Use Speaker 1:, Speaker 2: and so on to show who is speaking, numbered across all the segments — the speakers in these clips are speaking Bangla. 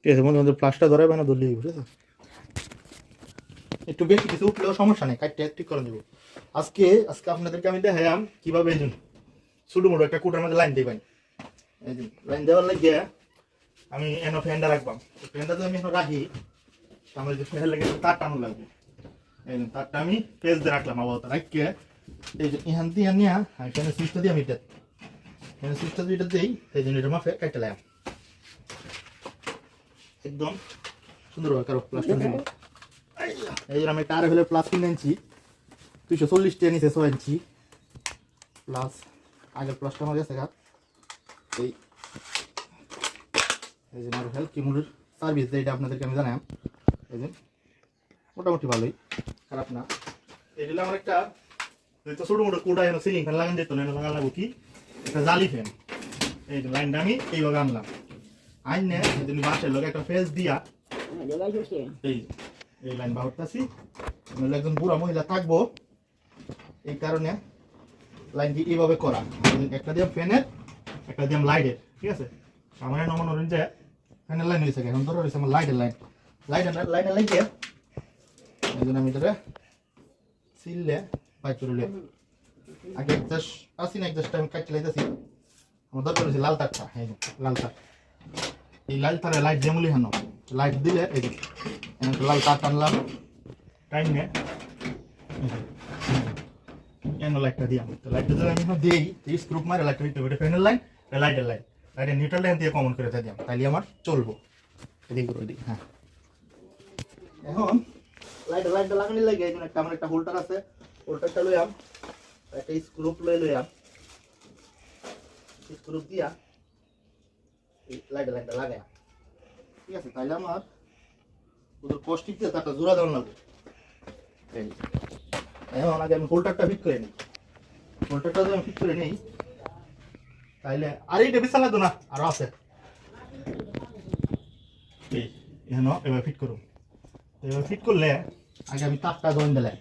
Speaker 1: ঠিক আছে বন্ধু আমাদের প্লাসটা ধরাবে না, ধরলেই ঠিক একটু বেশি কিছু উঠলেও সমস্যা নেই, কাটতে ঠিক করে দেবো আজকে আজকে আপনাদেরকে আমি দেখাইলাম কীভাবে এই ছোটো মোটো একটা কুটার মধ্যে লাইন দিবেন। লাইন দেওয়ার লাগে আমি এন ফ্যানটা রাখবাম। ফ্যানটা যদি আমি এখন রাখি আমার যে ফ্যানের লাগে তার টানো লাগবে। এই তারটা আমি পেজ দিয়ে রাখলাম আবার রাখিয়ে এই যে ইহান দিয়ে নিয়ে, আমি ফ্যানের সুইচটা দিয়ে আমি এটা ফ্যানের সুইচটা দিয়ে এটা দিই, এই জন্য এটা মাফে কাটতে লাগলাম। একদম। সুন্দরভাবে কারও প্লাস্টার দিলাম এই জন্য আমি আর হলে প্লাস কিনে আনছি। দুইশো চল্লিশ টাকা নিচে ছয় ইঞ্চি। প্লাস আগের প্লাসটা আমার গেছে এই এই যে আমার হেলথ কিমুরের সার্ভিস যেটা আপনাদেরকে আমি জানাম এই যে মোটামুটি ভালোই। খারাপ না। এই হলো আমার একটা তো ছোটো মোটো কোটা এনে সিলিং ফ্যান লাগান যেত না লাগান লাগবো কি? একটা জালি ফ্যান এই যে লাইনটা আমি এইভাবে আনলাম। আইন নে যদি বাসের লোক একটা ফেস দিয়া এই এই লাইন বাহরতাছি নইলে একজন বুড়া মহিলা থাকব। এই কারণে লাইনটি এইভাবে করা। একটা দিলাম ফ্যানের একটা দিলাম লাইটের ঠিক আছে? আমার নমন হলেন যে ফ্যানের লাইন হয়েছে এখন ধরো হয়েছে আমার লাইটের লাইন। লাইটের লাইন দিয়ে এই জন্য আমি এটা সিললে পাইপ চলে আগে এক জাস আসি না এক জাসটা আমি কাটতে লাইতেছি। আমার দরকার হয়েছে লাল তারটা এই যে, লাল তার। এই লাল তারে লাইট যেমুলি হেন। লাইট দিলে এই যে লাল তার টানলাম। টাইম নিয়ে কেন লাইটটা দিলাম তো লাইটটা যদি আমি এখন দিই এই স্ক্রুপ মারে লাইটটা দিতে হবে। ফ্যানের লাইন লাইটের লাইট লাইটের নিউট্রাল লাইন দিয়ে কমন করে দিলাম। তাইলে আমার চলবো। এদিক করে দিই হ্যাঁ। এখন লাইট লাইটটা লাগানি লাগে এখানে একটা আমার একটা হোল্ডার আছে। হোল্ডারটা লইয়াম একটা স্ক্রুপ লই লইয়াম স্ক্রুপ দিয়া ঠিক আছে আমার ওদের কষ্টিক দিয়ে তারটা জোড়া দেওয়ার লাগবে। এখন আগে আমি হোল্ডারটা ফিট করে নিই। হোল্ডারটা যদি আমি ফিট করে নিই তাইলে আর এইটা বিশাল লাগতো না আরও আছে। এখানে এবার ফিট করুন। এবার ফিট করলে আগে আমি তারটা জয়েন দিলাম।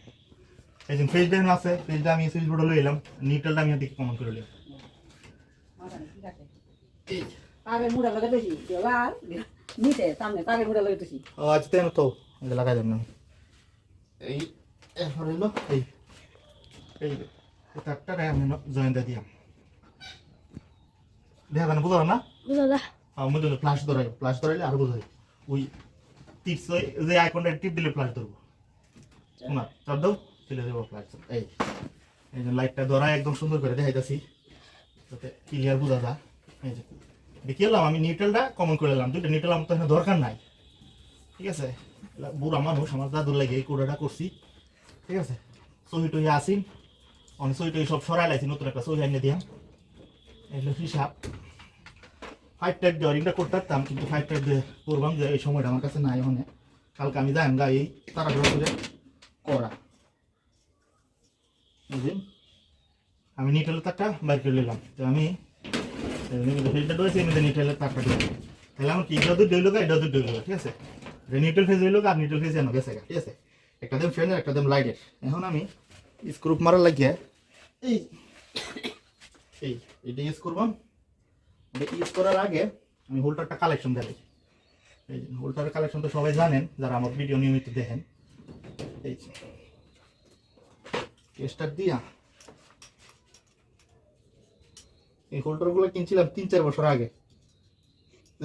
Speaker 1: এই যে ফেস ডাইন আছে আমি সুইচ বোর্ডে নিউট্রালটা আমি কমন করে নিলাম এই
Speaker 2: মুড়া দেওয়াল সামনে মুড়া
Speaker 1: আজ তেন তো এটা লাগাই দেন এই এরপর হলো এই। এই এই তারটা আমি জয়েন দিয়ে দিলাম দেখা জানা বুঝো না?
Speaker 3: দাদা
Speaker 1: আমার মধ্যে ফ্লাশ ধরাই ফ্লাশ ধরাইলে আর বোঝাই। ওই টিপস যে আইকনটা টিপ দিলে ফ্লাশ ধরবো। না চাপ দাও চলে দেবো ফ্লাশ এই এই যে লাইটটা ধরা একদম সুন্দর করে দেখাইতেছি। যাতে ক্লিয়ার বোঝা যায়। এই যে। দেখি এলাম আমি নিউট্রালটা কমন করে এলাম দুইটা নিউট্রাল আমার তো এখানে দরকার নাই। ঠিক আছে? বুড়া মানুষ, আমার দাদুর লাগে এই কোডাটা করছি। ঠিক আছে? সহি টহি আসিন অনেক সহি টহি সব সরাই লাইছি, নতুন একটা সহি আনিয়ে দিয়াম এগুলো হিসাব। ফাইভ টাইপ দিয়ে রিংটা করতে পারতাম কিন্তু ফাইভ টাইপ করবাম যে এই সময়টা আমার কাছে নাই ওখানে কালকে আমি যাই গা এই তাড়াহুড়ো করে করা। বুঝলি আমি নিটেলের তারটা বাইর করে নিলাম। তো আমি ফিল্টার রয়েছে এমনি নিটেলের তারটা দিলাম তাহলে আমার কি এটা দুধ ডইলো এটা দুধ ডইলো ঠিক আছে নিউট্রাল ফেজ হইল আর নিউট্রাল ফেজ গেছে ঠিক আছে একটা দেম ফ্যানের একটা এখন আমি স্ক্রুপ মারার লাগিয়ে এই এই এটা ইউজ করবাম এটা ইউজ করার আগে আমি হোল্ডারটা কালেকশন দেখাই এই হোল্ডারের কালেকশন তো সবাই জানেন যারা আমার ভিডিও নিয়মিত দেখেন এই কেসটা দিয়া এই হোল্ডারগুলো কিনছিলাম তিন, চার বছর আগে।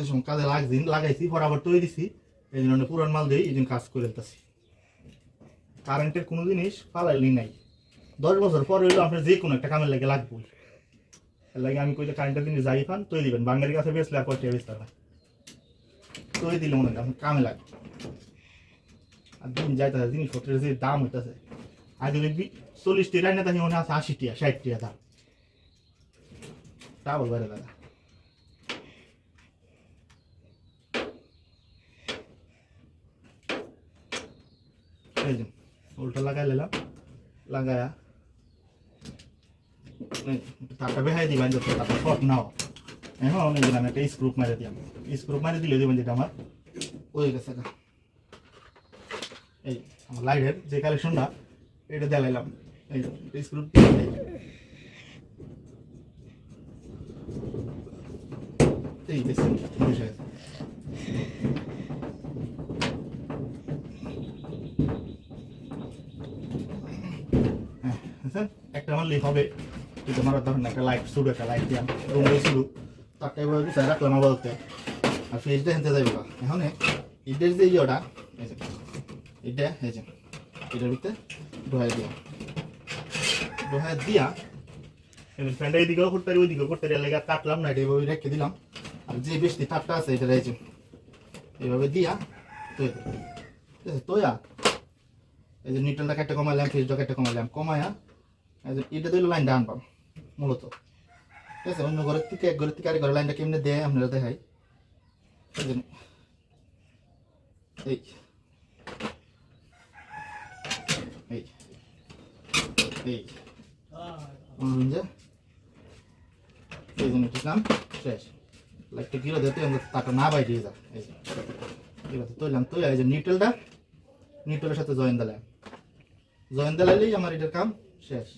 Speaker 1: সময় কাজে লাগছি লাগাইছি পর আবার তৈরি দিছি। এই জন্য পুরান মাল দিয়ে এই জন্য কাজ করে দিতেছি কারেন্টের কোনো জিনিস ফালাইলি নাই। দশ বছর পর হইল আপনার যে কোনো একটা কামের লাগে লাগবেই। এর লাগে আমি কইলে কারেন্টের জিনিস যাই পান, তৈরি দিবেন বাঙালির কাছে বেচলে আর কয়টা বেচতে তৈরি দিলে মনে হয় আপনার কামে লাগবে। আর দিন যাইতেছে, জিনিসপত্রের যে দাম হইতেছে। আগে দেখবি চল্লিশ টিয়া না তাই মনে আছে আশি টিয়া ষাট টিয়া দাম। তা বলবে রে দাদা। এই উল্টা লাগাই নিলাম, লাগায়া। তারটা বেহাই দিবেন নাও। এখন যে আমি একটা স্ক্রুপ দিলাম। স্ক্রুপ মারে দিলে দেবেন ওই গেছে। এই, আমার লাইটের যে কালেকশনটা এটা দেলাইলাম এই স্ক্রুপ আচ্ছা, এই যে বসে আছে একটা হলেই হবে। তুই তোমার ধরেন একটা লাইট শুরু, একটা লাইট দিলাম রুম শুরু। তারটা এবার স্যার রাখলাম বলতে আর ফ্রিজটা হেনতে যাইব। না এখন ইটের দিয়ে ইয়েটা এটা, এই যে, এটার ভিতরে ঢোহাই দিয়া। ঢোহাই দিয়া, এবার ফ্যানটা এদিকেও করতে পারি, ওইদিকেও করতে পারি। লেগে কাটলাম না, এটা রেখে দিলাম। আর যে বেশি তারটা আছে এটা রয়েছে। এইভাবে দিয়া তো ঠিক আছে তোয়া এই যে নিউট্রালটা কেটে কমাইলাম ফ্রিজটা কেটে কমাইলাম কমায়া এই যে এটা দিলে লাইনটা আনবাম মূলত। ঠিক আছে অন্য ঘরের থেকে এক ঘরের থেকে আরেক ঘরের লাইনটা কেমনে দেয় আপনারা দেখাই। এই যে এই এই এই যে এই জন্য শেষ। লাইটটা গিরে দিতে তাটা না বাইরে যা এই যে। গিরে তৈলাম তৈলা এই যে নিউট্রালটা নিউট্রালের সাথে জয়েন দিলাম। জয়েন দিলাইলেই আমার এটার কাম শেষ।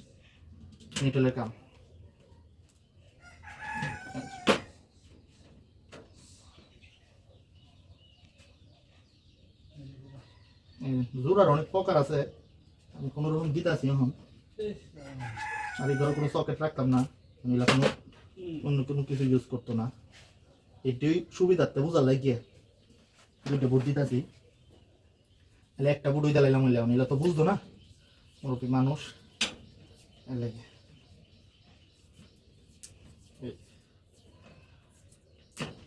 Speaker 1: নিউট্রালের কাম। জোরার অনেক প্রকার আছে। আমি কোনো রকম দিতাছি এখন। আর এই ধরো কোনো সকেট রাখতাম না। নিলা কোনো অন্য কোনো কিছু ইউজ করতো না। এটাই সুবিধার্থে বোঝার লাগিয়ে দুইটা বুট দিতাছি। তাহলে একটা বুট ওই দালাইলাম হইলে নিলা তো বুঝতো না। মুরব্বী মানুষ। লাগে।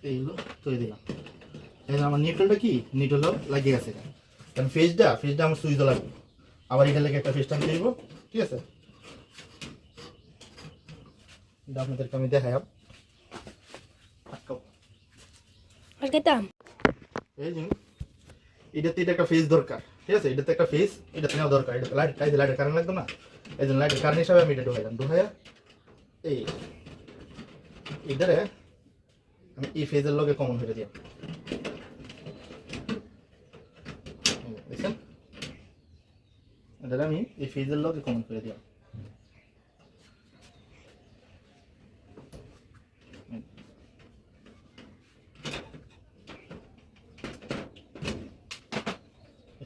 Speaker 1: এইগুলো তৈরি দিলাম। এই আমার নিটলটা কি? নিটলও লাগিয়ে গেছে কারণ ফেসটা ফেসটা আমার সুইচ লাগবে আবার এটা লেগে একটা ফেস টানতে দিব। ঠিক আছে? এটা আপনাদেরকে আমি দেখাই
Speaker 3: আর খেতাম
Speaker 1: এই যে, এটাতে এটা একটা ফেস দরকার, ঠিক আছে? এটাতে একটা ফেস এটাতে নেওয়া দরকার। এটা লাইট টাইতে লাইটের কারেন্ট লাগতো না? এই জন্য লাইটের কারেন্ট হিসাবে আমি এটা ঢোকাইলাম ঢোকাইয়া, এই এটারে আমি এই ফেজের লগে কমন করে দিলাম। দেখছেন? এটারে আমি এই ফেজের লগে কমন করে দিলাম।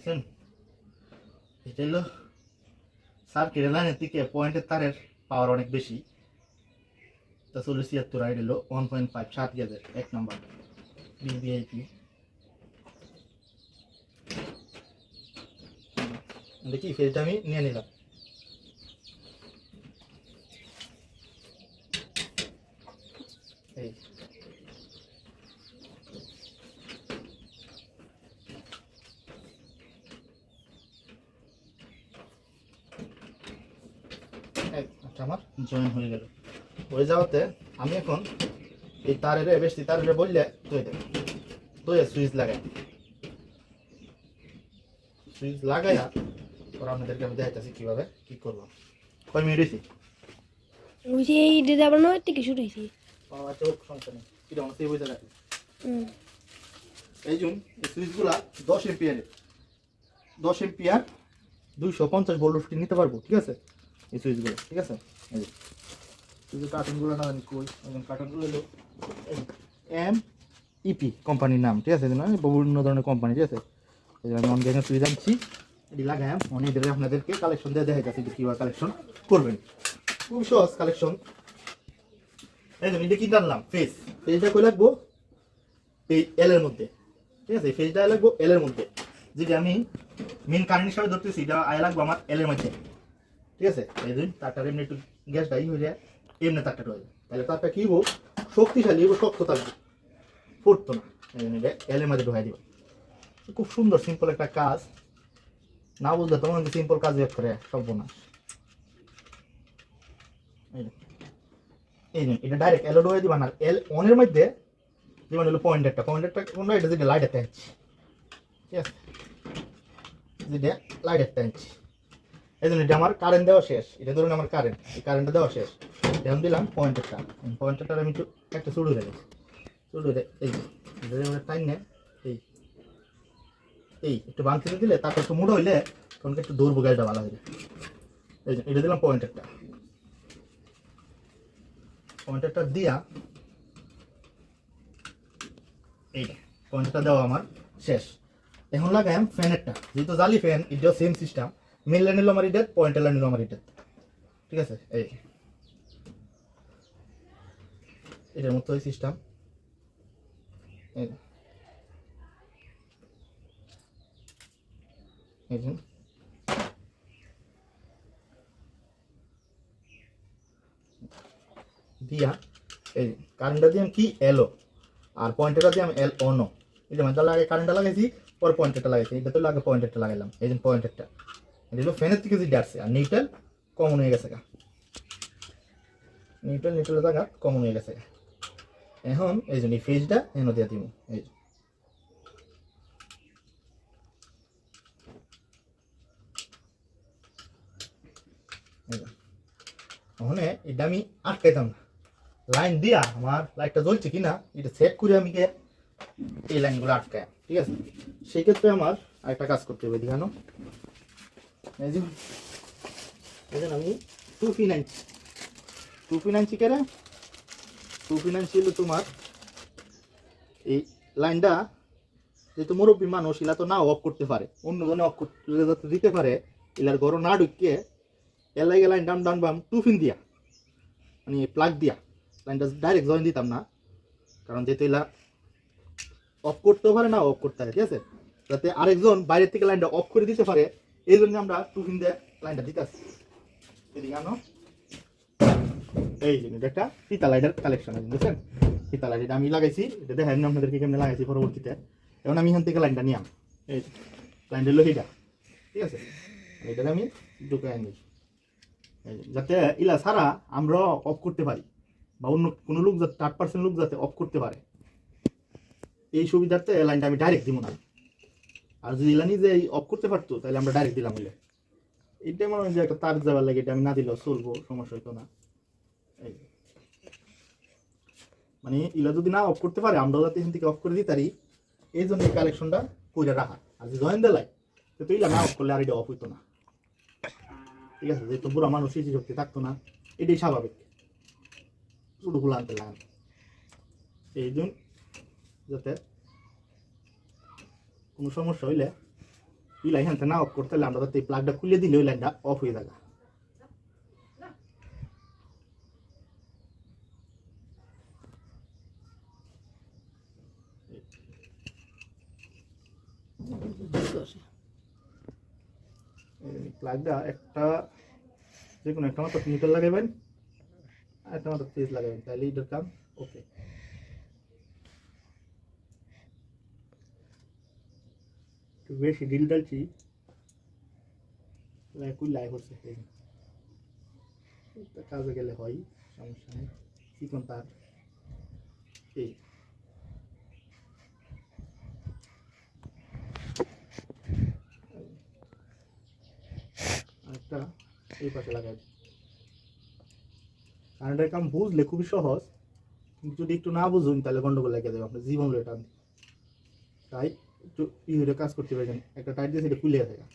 Speaker 1: দেখছেন এটা হলো সার্কিট লাইনের থেকে পয়েন্টের তারের পাওয়ার অনেক বেশি তা চল্লিশ তিয়াত্তর আইড হলো ওয়ান পয়েন্ট ফাইভ সাত গেজের এক নম্বর বিবিআইপি দেখি ফেজটা আমি নিয়ে নিলাম এই এই, আচ্ছা আমার জয়েন হয়ে গেল। হয়ে যাওয়াতে আমি এখন এই তারের বেশি তারের বললে তুই দেব। তুই সুইচ লাগাই। সুইচ লাগাইয়া পর আপনাদেরকে আমি দেখাইতেছি কীভাবে কি করব। কয় মিনিট হয়েছি
Speaker 3: ওই যে এই ডে যাবার নয় থেকে শুরু হয়েছে
Speaker 1: হোক সমস্যা নেই। কীরকম সেই বুঝে রাখি এই জন্য এই সুইচগুলা দশ এম্পিয়ারের দশ এম্পিয়ার দুইশো পঞ্চাশ ভোল্ট নিতে পারব ঠিক আছে? এই সুইচগুলো ঠিক আছে? এই যে। কার্টুনগুলো না জানি কই? একদম কার্টুনগুলো হলো এম ইপি কোম্পানির নাম, ঠিক আছে? এগুলো বিভিন্ন ধরনের কোম্পানি ঠিক আছে? এই যে আমি অনলাইনে সুইচ আনছি। এটি লাগাই অনেক আপনাদেরকে কালেকশন দিয়ে দেখা যাচ্ছে যে কীভাবে কালেকশন করবেন। খুব সহজ কালেকশন এই জন্য এটা কি জানলাম ফেস ফেসটা কই লাগবো? এই এল এর মধ্যে। ঠিক আছে? ফেজটা লাগবো এল এর মধ্যে। যেটা আমি মেন কারেন্ট হিসাবে ধরতেছি, এটা আয় লাগবো আমার এল এর মধ্যে। ঠিক আছে? এই দিন তারটা এমনি একটু গ্যাসটা ই হয়ে যায় এমনি তারটা রয়ে যায়। তাহলে তারটা কী হব? শক্তিশালী হব শক্ত থাকবে। ফুটতো না। এই জন্য এটা এল মধ্যে ঢোকাই দিব। খুব সুন্দর সিম্পল একটা কাজ। না বুঝলে তোমার কিন্তু সিম্পল কাজ বের করে সব বোনা এই যে। এই যে, এটা ডাইরেক্ট এলো ঢোকাই দিবা না এল অনের মধ্যে যেমন হলো পয়েন্টারটা পয়েন্টারটা কোন এটা যেটা লাইট একটা আনছি ঠিক আছে? যেটা লাইট একটা আনছি এই জন্য এটা আমার কারেন্ট দেওয়া শেষ। এটা ধরুন আমার কারেন্ট এই কারেন্টটা দেওয়া শেষ। এখন দিলাম পয়েন্টারটা পয়েন্টারটা আমি একটু, একটা চুড়ু রেখেছি চুড়ু রে এই যে এটা টাইম নেয় এই এই, একটু বাঁধতে দিলে তারপর একটু মুড়ো হইলে তখন একটু দৌড়বো, গাড়িটা ভালো হইলে এই এটা দিলাম পয়েন্টারটা পয়েন্টারটা দিয়া, এই পয়েন্টটা দেওয়া আমার শেষ। এখন লাগাম ফ্যানেরটা যেহেতু জালি ফ্যান এটাও সেম সিস্টেম লাইন নিল আমার এটা পয়েন্টের লাইন নিল আমার এটা ঠিক আছে? এই। এটার মতো সিস্টেম এই। যে। দিয়া, এই কারেন্টটা দিয়ে কি? এলো আর পয়েন্টারটা দিয়ে আমি এল অনো এই যে মানে আগে কারেন্টটা লাগাইছি, পরে পয়েন্টারটা লাগাইছি। এটা তো আগে পয়েন্টারটা লাগাইলাম। এই যে পয়েন্টারটা এটা ফ্যানের থেকে যেটা আসছে আর নিউট্রাল কমন হয়ে গেছে গা। নিউট্রাল নিউট্রালের জায়গা কমন হয়ে গেছে গা। এখন এই জন্য ফেজটা এনে দিয়ে দিব। এই। ওখানে এটা আমি আটকাইতাম না। লাইন দিয়া আমার লাইটটা জ্বলছে কিনা, এটা সেট করে আমি কে এই লাইনগুলো আটকায় ঠিক আছে? সেই ক্ষেত্রে আমার আরেকটা কাজ করতে হবে দেখানো আমি হলো তোমার। এই লাইনটা যেহেতু মুরব্বী মানুষ এলা তো না অফ করতে পারে। অন্য জনে অফ করতে যাতে দিতে পারে এলার ঘর না ঢুকিয়ে এলাই লাইন ডান ডান বাম টু পিন দিয়া। মানে প্লাগ দিয়া। লাইনটা ডাইরেক্ট জয়েন দিতাম না। কারণ যেহেতু এলা অফ করতেও পারে না অফ করতে পারে ঠিক আছে? যাতে আরেকজন বাইরের থেকে লাইনটা অফ করে দিতে পারে এই জন্য আমরা টু পিন দিয়ে লাইনটা দিতে আসছি এদিকে আনো। এই জন্য এটা একটা পিতা লাইটের কালেকশন আছে, বুঝছেন? পিতা লাইট এটা আমি লাগাইছি, এটা আমি আপনাদেরকে কেমনে লাগাইছি পরবর্তীতে। এখন আমি এখান থেকে লাইনটা নিয়াম এই লাইনটা এইটা। ঠিক আছে? এটা আমি ঢুকাই আনি। এই যাতে ইলা ছাড়া আমরা অফ করতে পারি, বা অন্য কোনো লোক যাতে থার্ড পার্সেন্ট লোক যাতে অফ করতে পারে। এই সুবিধার্থে লাইনটা আমি ডাইরেক্ট দিব না। আর যদি ইলা নিজে অফ করতে পারতো, তাহলে আমরা ডাইরেক্ট দিলাম হইলে এটা মনে হয় যে একটা তার যাবার লাগে, এটা আমি না দিলেও চলবো, সমস্যা হইতো না। এই। মানে ইলা যদি না অফ করতে পারে, আমরাও যাতে এখান থেকে অফ করে দিই তারি এই জন্য এই কালেকশনটা করে রাখা। আর যদি জয়েন দেলাই, তো ইলা না অফ করলে আর এটা অফ হইতো না। ঠিক আছে, যেহেতু বুড়া মানুষ স্মৃতি শক্তি থাকতো না, এটাই স্বাভাবিক। শুধু গুলো আনতে লাগান এই জন্য যাতে কোনো সমস্যা হইলে এই লাইন না অফ করতে হলে আমরা তো এই প্লাগটা খুলে দিলে ওই লাইনটা অফ হয়ে যাবে। প্লাগটা একটা যে কোনো একটা মাত্র মিটার লাগাবেন আর একটা মাত্র ফ্রিজ লাগাবেন তাহলে এটার কাম ওকে বেশি ডিল ডালছি কুই লাই হচ্ছে এটা কাজে গেলে হয় সমস্যা নেই চিকন তার এই আরেকটা এই পাশে লাগাই কারেন্টের কাম বুঝলে খুবই সহজ যদি একটু না বুঝুন তাহলে গন্ডগোল লেগে যাবে আপনার জীবন লয়ে টান তাই একটু ই কাজ করতে পারবেন একটা টাইট দিয়ে সেটা খুলে থাকে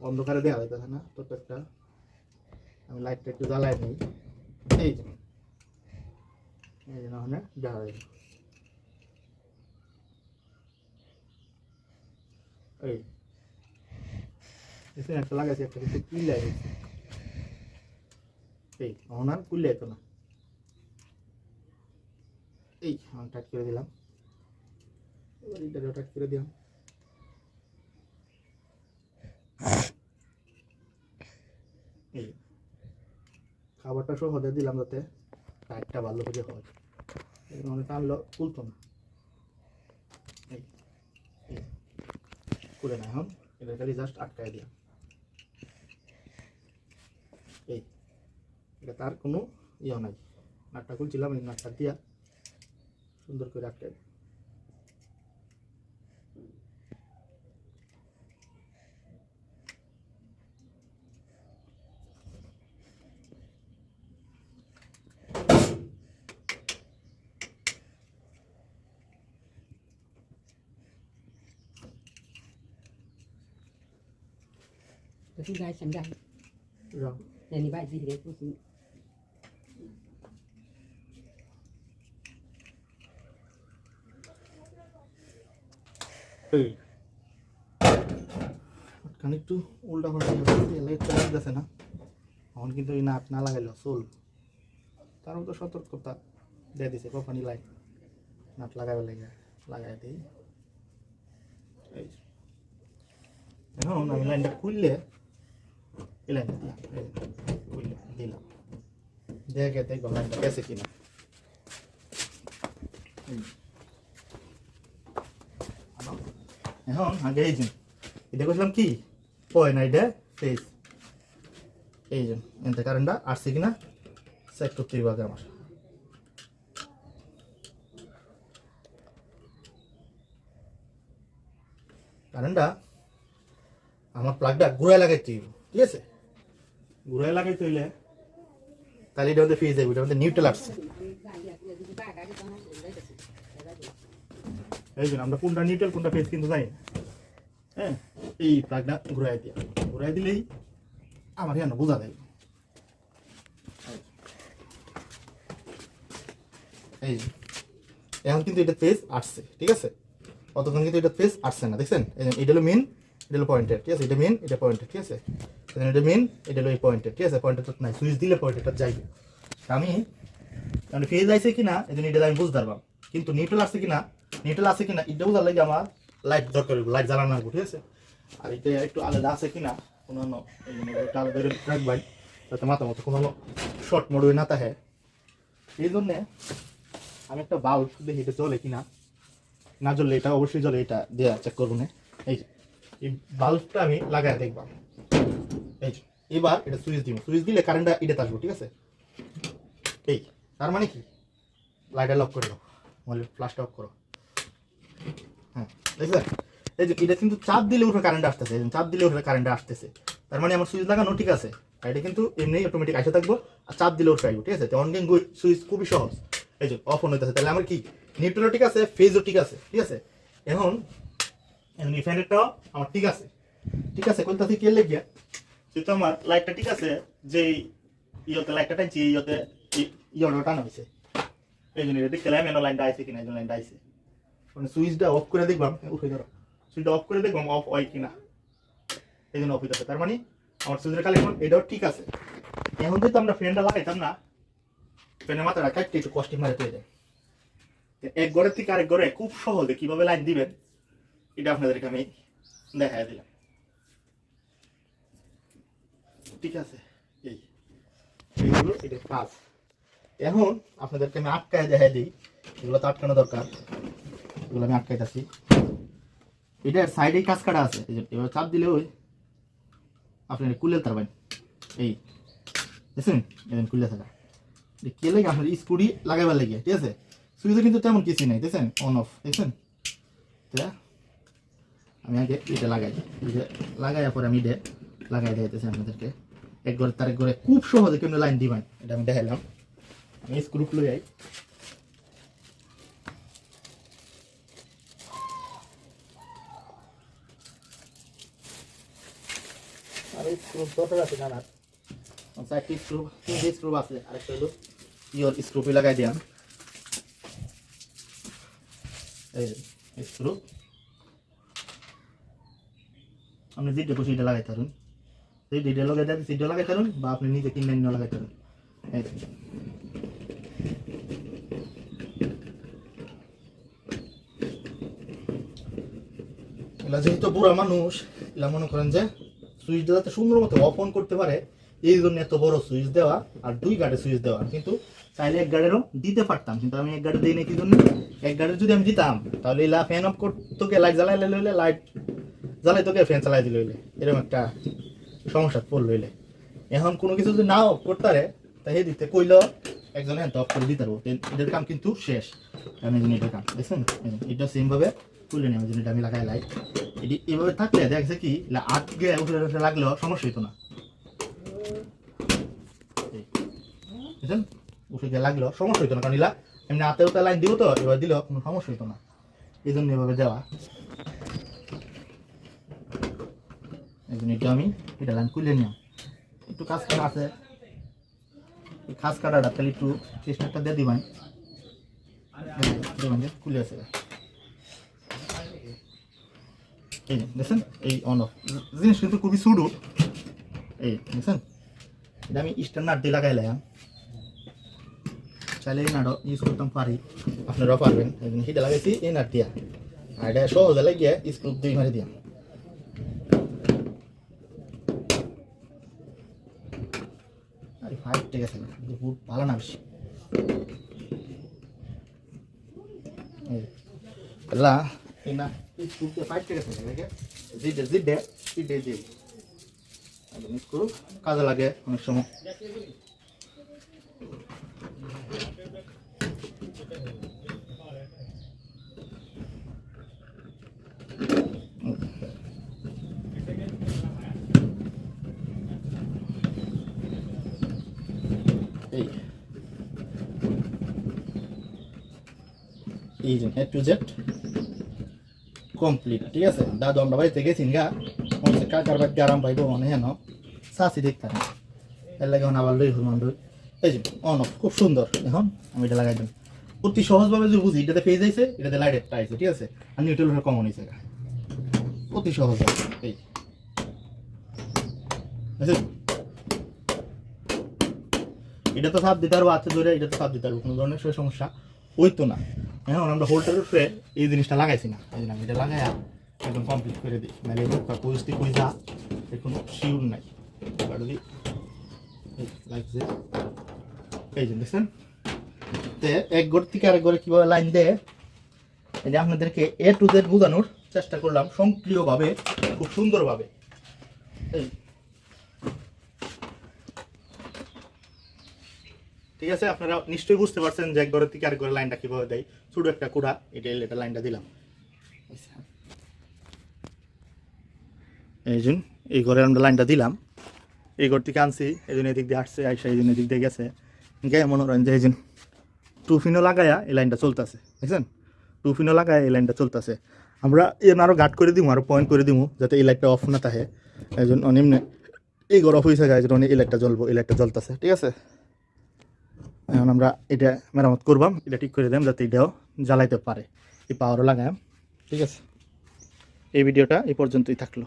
Speaker 1: অন্ধকারে দেওয়া যাইতেছে না তো একটা আমি লাইটটা একটু জ্বালাই নিই। এই যে। এই যে না হলে দেখা যায় এই। এখানে একটা লাগাইছি, একটা কিন্তু কুইলে গেছে। এই আর কুইলে যেত না। এই আমি টাইট করে দিলাম। এবার করে দিলাম। এই খাবারটা সহ হতে দিলাম যাতে টাইটটা ভালো করে হয়। মানে না। এই করে জাস্ট এই, এটা তার কোনো ইয়ে নাই। নাটটা খুলছিলাম, এই নাটটা দিয়া সুন্দর করে আটকায়
Speaker 2: Tôi xin gai xem gai.
Speaker 1: রং
Speaker 2: Này này bài gì đấy tôi xin.
Speaker 1: এই খানিকটু উল্টা পাল্টা লাগতেছে না এখন কিন্তু এই নাট না লাগাইলো চুল তার মতো সতর্কতা দিয়ে দিছে কোম্পানি লাইন নাট লাগাবে লাগে লাগাই দিই এই এখন আমি লাইনটা খুললে এই লাইনটা দিলাম দেখে দেখব লাইনটা গেছে কিনা। এখন আগে এই যে এটা করছিলাম কি পয় না এটা ফেস এই যে এনতে কারেন্টটা আসছে কিনা চেক করতে হবে আগে আমার কারেন্টটা আমার প্লাগটা ঘুরায় লাগাইতে হইব ঠিক আছে ঘুরায় লাগাইতে হইলে তাহলে এটা মধ্যে ফিরে যাবে এটা মধ্যে নিউট্রাল আসছে। এই জন্য আমরা কোনটা নিউট্রাল কোনটা ফেজ কিন্তু জানি। হ্যাঁ এই প্লাগটা ঘুরাই দিয়া। ঘুরাই দিলেই আমার কেন বোঝা যায়। এই এখন কিন্তু এটা ফেজ আসছে ঠিক আছে? অতক্ষণ কিন্তু এটা ফেজ আসছে না দেখছেন? এটা হলো মেন এটা হলো পয়েন্টের ঠিক আছে? এটা মেন এটা পয়েন্টের ঠিক আছে? এখানে এটা মেন এটা হলো এই পয়েন্টের ঠিক আছে পয়েন্টের নাই সুইচ দিলে পয়েন্টেরটা যাইবে আমি মানে ফেজ আইছে কিনা এই জন্য এটা আমি বুঝতে পারবাম কিন্তু নিউট্রাল আসছে কিনা নিউট্রাল আছে কিনা এটা বোঝার লাগে আমার লাইট দরকার লাইট জ্বালানো লাগবে ঠিক আছে আর এটা একটু আলাদা আছে কিনা কোনো এই আলাদা করে রাখবাই যাতে মাথা মতো কোনো শর্ট মোড না থাকে এই জন্যে আমি একটা বাল্ব দেখি এটা চলে কিনা না জ্বললে এটা অবশ্যই জ্বলে এটা দিয়ে চেক করব না এই বাল্বটা আমি লাগাই দেখবাম এবার এটা সুইচ দিব সুইচ দিলে কারেন্টটা এটা আসব, ঠিক আছে? এই, তার মানে কি? লাইটটা লক করে দাও। মোবাইল ফ্লাশটা অফ করো। হ্যাঁ দেখছেন? এই যে এটা কিন্তু চাপ দিলে উঠে কারেন্ট আসতেছে। চাপ দিলে উঠে কারেন্ট আসতেছে। তার মানে আমার সুইচ লাগানো ঠিক আছে। এটা কিন্তু এমনি অটোমেটিক আসে থাকব আর চাপ দিলে উঠে আসব, ঠিক আছে? অন গেম সুইচ খুবই সহজ। এই যে অফ অন হইতেছে। তাহলে আমার কি? নিউট্রালও ঠিক আছে ফেজও ঠিক আছে ঠিক আছে? এখন ফ্যানেরটাও আমার ঠিক আছে। ঠিক আছে কোনটা থেকে লেগে যেহেতু আমার লাইটটা ঠিক আছে যে ইয়েতে লাইটটা টানছি ইয়েতে ইয়েটা টানা হয়েছে এই জন্য দেখতে লাইন লাইনটা আইছে কিনা এই জন্য লাইনটা আইছে। মানে সুইচটা অফ করে দেখবাম উঠে ধরো। সুইচটা অফ করে দেখবাম অফ হয় কিনা। এই জন্য অফ হইতেছে তার মানে আমার সুইচের কালেকশন এটাও ঠিক আছে। এখন যেহেতু আমরা ফ্যানটা লাগাইতাম না ফ্যানের মাথাটা কাটতে একটু কষ্টিং মারে পেয়ে যায় এক ঘরের থেকে আরেক ঘরে খুব সহজে কীভাবে লাইন দিবেন এটা আপনাদেরকে আমি দেখাই দিলাম। ঠিক আছে, এই। এইগুলো এটা কাজ। এখন আপনাদেরকে আমি আটকায় দেখাই দিই, এগুলো তো আটকানো দরকার। এগুলো আমি আটকাইতেছি। এটার সাইডে কাজ কাটা আছে, এই এবার চাপ দিলে ওই আপনি কুলে তারবেন এই, দেখছেন? এখানে কুলে থাকা কে লাগে? আপনার স্কুটি লাগাইবার লাগে, ঠিক আছে? সুইচে কিন্তু তেমন কিছু নেই, দেখছেন? অন অফ দেখছেন? আমি আগে এটা লাগাই। লাগাইয়ার পরে আমি এটা লাগাই দিতেছি আপনাদেরকে। এক ঘরে তার এক ঘরে খুব সহজে কেমন লাইন দিবেন? এটা আমি দেখাইলাম। আমি স্ক্রুপ লই যাই। আর স্ক্রুপ আছে জানার স্ক্রুপ স্ক্রুপ আছে, আরেকটা লাগাই এই স্ক্রুপ যেটা খুশি এটা লাগাই থাকুন সেই ডিটা লাগাই দেন সিটটা লাগাই থাকুন বা আপনি নিজে কিনে নিয়ে লাগাই থাকুন এই যে। এগুলা যেহেতু বুড়া মানুষ এগুলা মনে করেন যে সুইচটা যাতে সুন্দর মতো অফ অন করতে পারে, এই জন্য এত বড় সুইচ দেওয়া আর দুই গাড়ি সুইচ দেওয়া। কিন্তু চাইলে এক গাড়িরও দিতে পারতাম, কিন্তু আমি এক গাড়ি দিই না কি জন্য? এক গাড়ি যদি আমি দিতাম, তাহলে এলা ফ্যান অফ করতো কে? লাইট জ্বালাইলে লইলে লাইট জ্বালাই তোকে ফ্যান চালাই দিলে এরকম একটা সমস্যা পড়ল হইলে এখন কোনো কিছু যদি নাও করতে পারে, তাই দিতে। কইলো একজনে অফ করে দিতে পারব। এটার কাম কিন্তু শেষ। আমি জানি এটার কাম, দেখছেন? এটা সেম ভাবে খুলে নেওয়া জন্য আমি লাগাই লাইট এটি এভাবে থাকলে দেখছে কি আটকে উঠে লাগলেও সমস্যা হইতো না। বুঝছেন উঠে গিয়ে লাগলেও সমস্যা হইতো না, কারণ এলা এমনি হাতে উঠে লাইন দিব তো, এবার দিলেও কোনো সমস্যা হইতো না। এই জন্য এভাবে দেওয়া। এটা আমি, এটা লাইন খুলে নিলাম। একটু কাজ কাটা আছে। কাজ কাটাটা তাহলে একটু চেষ্টাটা দিয়ে দিবেন। খুলে আছে। এই দেখছেন? এই অন অফ জিনিস কিন্তু খুবই সুডু এই, দেখছেন? এটা আমি স্ট্যান্ড নাট দিয়ে লাগাইলাম চাইলে এই নাটও ইউজ করতাম, পারি। আপনারাও পারবেন। হিটে লাগাইছি, এই নাট দিয়া। আর এটা সহজে লাগিয়ে স্ক্রু দুই মারি দিয়া আরে ফাইভ ঠিক আছে কিন্তু খুব ভালো না বেশি এই এলা এই না এই স্ক্রু দিয়ে ফাইভ ঠিক আছে দেখে জিডে জিডে জিডে জিডে একদম স্ক্রু কাজে লাগে অনেক সময়। এই। এই যে টু জেড কমপ্লিট ঠিক আছে? দাদু, আমরা বাড়িতে গেছি গা। মনে কাকার বাড়িতে আরাম পাইব মনে হেন সাসি দেখতাম। এর লাগে এখন আবার লই হল এই যে অন খুব সুন্দর। এখন আমি এটা লাগাই দিলাম অতি সহজভাবে যদি বুঝি, এটাতে পেয়ে যাইছে এটাতে লাইট একটা ঠিক আছে? আর নিউট্রাল কমন হয়েছে অতি সহজ। এই। বুঝছেন? এটা তো সাপ দিতে পারব আচ্ছা ধরে, এটা তো সাপ দিতে পারব, কোনো ধরনের সমস্যা ওই তো না এখন আমরা হোল্ডার উপরে এই জিনিসটা লাগাইছি না। এই জন্য এটা লাগাই একদম কমপ্লিট করে দিই। মানে পরিস্থিতি কই যা এর কোনো শিউর নাই। লাগছে এই যে দেখছেন? তে এক ঘর থেকে আরেক ঘরে কীভাবে লাইন দেয়? এটা আপনাদেরকে এ টু জেড বোঝানোর চেষ্টা করলাম, সক্রিয়ভাবে, খুব সুন্দরভাবে। এই ঠিক আছে? আপনারা নিশ্চয়ই বুঝতে পারছেন যে এক থেকে আরেক ঘরে লাইনটা কীভাবে দেয়। ছোট একটা কুড়া, এটা এটা লাইনটা দিলাম। এই জন্য এই ঘরে আমরা লাইনটা দিলাম। এই ঘর থেকে আনছি, এই জন্য এদিক দিয়ে আসছে, আইসা এই জন্য এদিক দিয়ে গেছে। গিয়ে মনে করেন যে এই জন্য টুফিনও লাগায়া এই লাইনটা চলতেছে, বুঝছেন? টুফিনও লাগায় এই লাইনটা চলতেছে। আমরা এর আরও গার্ড করে দিব আরও পয়েন্ট করে দিব যাতে এই লাইটটা অফ না থাকে। এই জন্য অনিম্নে এই ঘর অফ হয়েছে গায়ে এই লাইটটা জ্বলবো, এই লাইটটা জ্বলতেছে, ঠিক আছে? এখন আমরা এটা মেরামত করবাম, এটা ঠিক করে দিলাম যাতে এটাও জ্বালাইতে পারে, এই পাওয়ারও লাগাম ঠিক আছে? এই ভিডিওটা এই পর্যন্তই থাকল।